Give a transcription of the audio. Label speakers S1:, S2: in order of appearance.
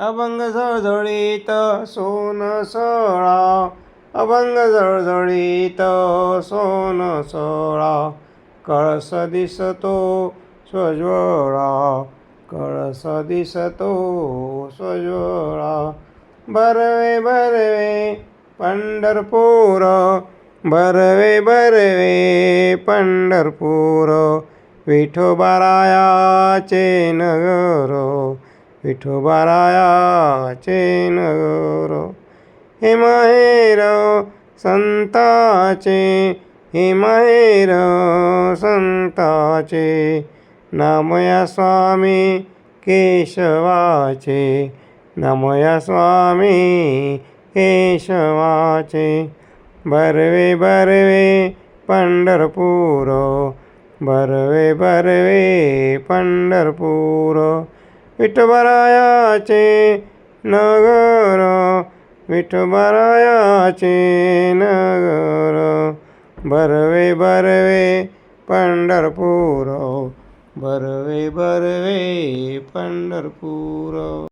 S1: अभंग झळझळीत सोन सोळा. अभंग झळझळीत सोन सोळा. कळस दिसतो स्वज्वळा. कळस दिसतो स्वज्वळा. बरवे बरवे पंढरपूर. बरवे बरवे पंढरपूर. विठोबारायाचे नगर. विठोबारायाचे नगर हे माहेर संताचे हे माहेर संताचे नामया स्वामी केशवाचे नामया स्वामी केशवाचे। बरवे बरवे पंढरपूर बरवे बरवे पंढरपूर। विठोबरायाचे नगर विठोबरायाचे नगर. बरवे बरवे पंढरपूर बरवे बरवे पंढरपूर.